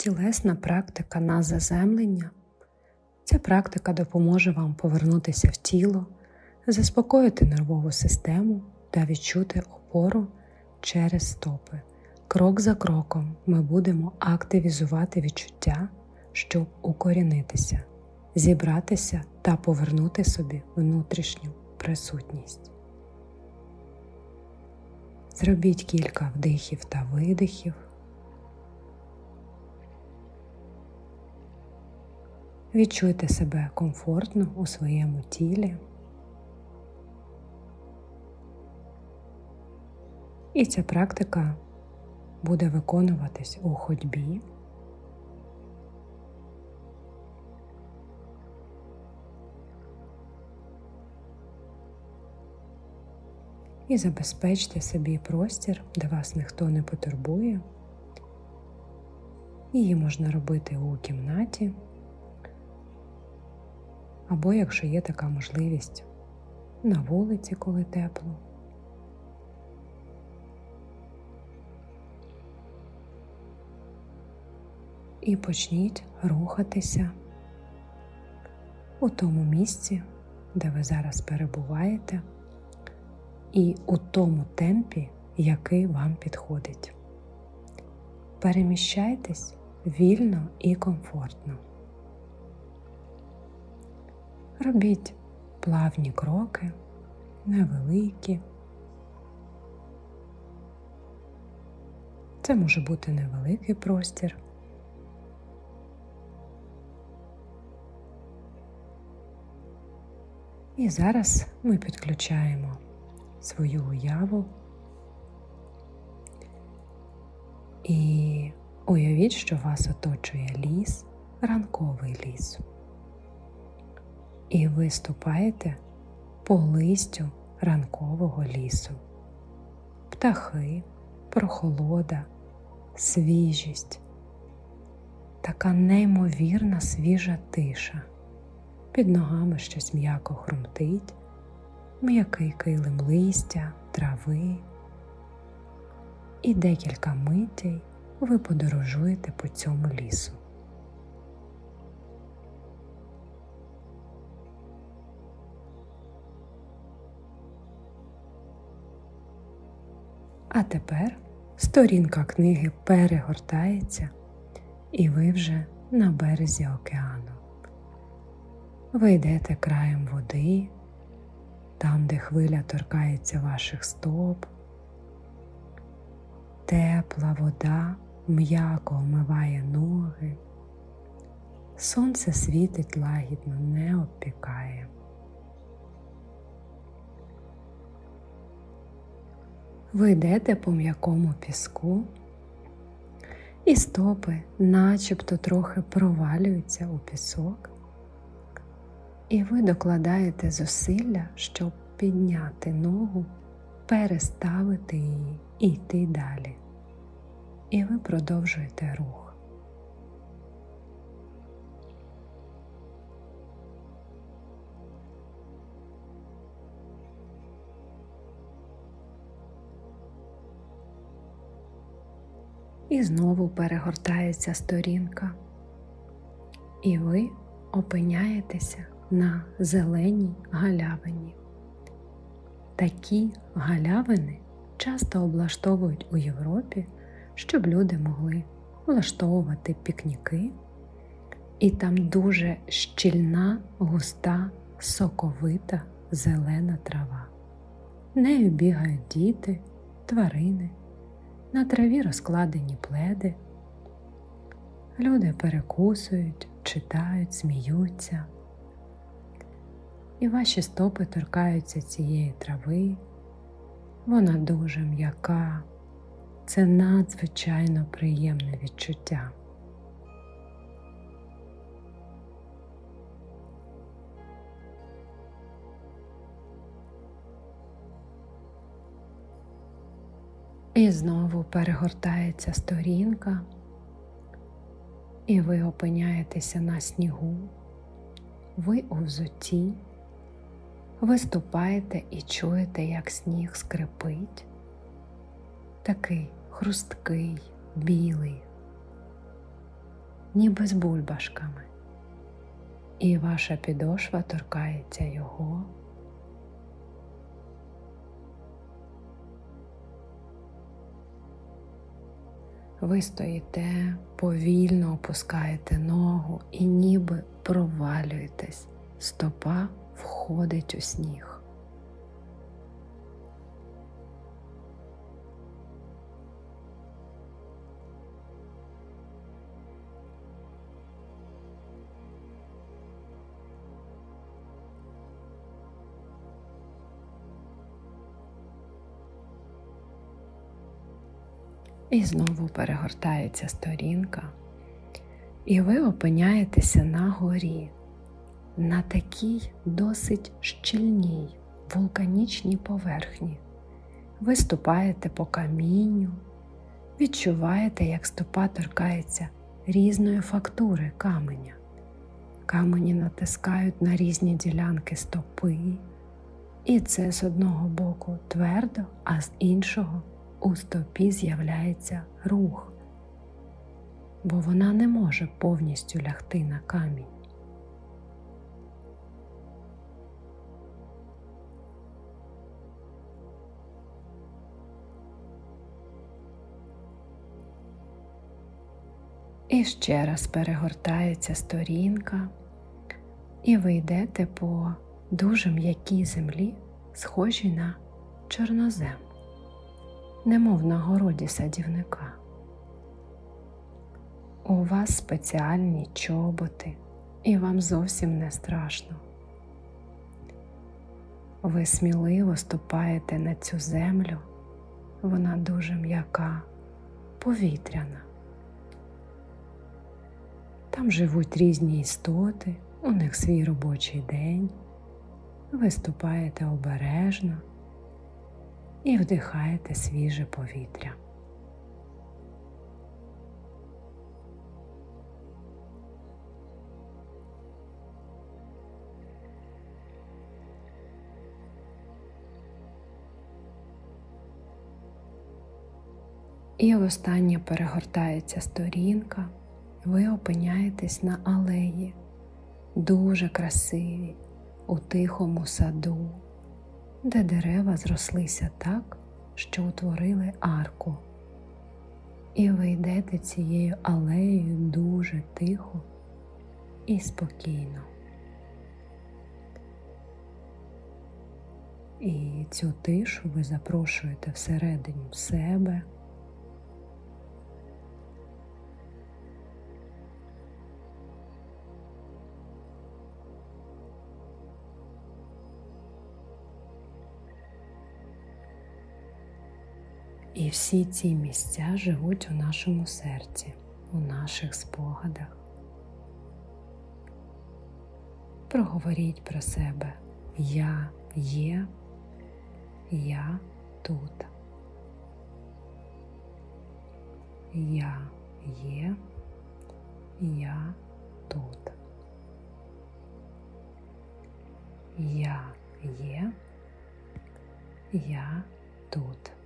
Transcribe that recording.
тілесна практика на заземлення. Ця практика допоможе вам повернутися в тіло, заспокоїти нервову систему та відчути опору через стопи. Крок за кроком ми будемо активізувати відчуття, щоб укорінитися, зібратися та повернути собі внутрішню присутність. Зробіть кілька вдихів та видихів. Відчуйте себе комфортно у своєму тілі. І ця практика буде виконуватись у ходьбі. І забезпечте собі простір, де вас ніхто не потурбує. Її можна робити у кімнаті, або якщо є така можливість, на вулиці, коли тепло. І почніть рухатися у тому місці, де ви зараз перебуваєте, і у тому темпі, який вам підходить. Переміщайтесь вільно і комфортно. Робіть плавні кроки, невеликі. Це може бути невеликий простір. І зараз ми підключаємо свою уяву і уявіть, що вас оточує ліс, ранковий ліс. І ви ступаєте по листю ранкового лісу. Птахи, прохолода, свіжість, така неймовірна свіжа тиша. Під ногами щось м'яко хрумтить, м'який килим листя, трави. І декілька митей ви подорожуєте по цьому лісу. А тепер сторінка книги перегортається, і ви вже на березі океану. Ви йдете краєм води, там, де хвиля торкається ваших стоп. Тепла вода м'яко омиває ноги. Сонце світить лагідно, не обпікає. Ви йдете по м'якому піску, і стопи начебто трохи провалюються у пісок, і ви докладаєте зусилля, щоб підняти ногу, переставити її і йти далі. І ви продовжуєте рух. І знову перегортається сторінка, і ви опиняєтеся на зеленій галявині. Такі галявини часто облаштовують у Європі, щоб люди могли влаштовувати пікніки, і там дуже щільна, густа, соковита зелена трава. Нею бігають діти, тварини, на траві розкладені пледи. Люди перекусують, читають, сміються. І ваші стопи торкаються цієї трави. Вона дуже м'яка. Це надзвичайно приємне відчуття. І знову перегортається сторінка, і ви опиняєтеся на снігу, ви у взутті, ви ступаєте і чуєте, як сніг скрипить, такий хрусткий, білий. ніби з бульбашками, і ваша підошва торкається його. Ви стоїте, повільно опускаєте ногу і ніби провалюєтесь. Стопа входить у сніг. І знову перегортається сторінка, і ви опиняєтеся на горі, на такій досить щільній вулканічній поверхні. Ви ступаєте по камінню, відчуваєте, як стопа торкається різної фактури каменя. Камені натискають на різні ділянки стопи, і це з одного боку твердо, а з іншого у стопі з'являється рух, бо вона не може повністю лягти на камінь. І ще раз перегортається сторінка, і ви йдете по дуже м'якій землі, схожій на чорнозем немов на городі садівника. У вас спеціальні чоботи, і вам зовсім не страшно. Ви сміливо ступаєте на цю землю, вона дуже м'яка, повітряна. Там живуть різні істоти, у них свій робочий день. Ви ступаєте обережно і вдихаєте свіже повітря. І востаннє перегортається сторінка, ви опиняєтесь на алеї, дуже красиві, у тихому саду де дерева зрослися так, що утворили арку. І ви йдете цією алеєю дуже тихо і спокійно. І цю тишу ви запрошуєте всередині себе. І всі ці місця живуть у нашому серці, у наших спогадах. Проговоріть про себе Я є, я тут. Я є, я тут. Я є, я тут.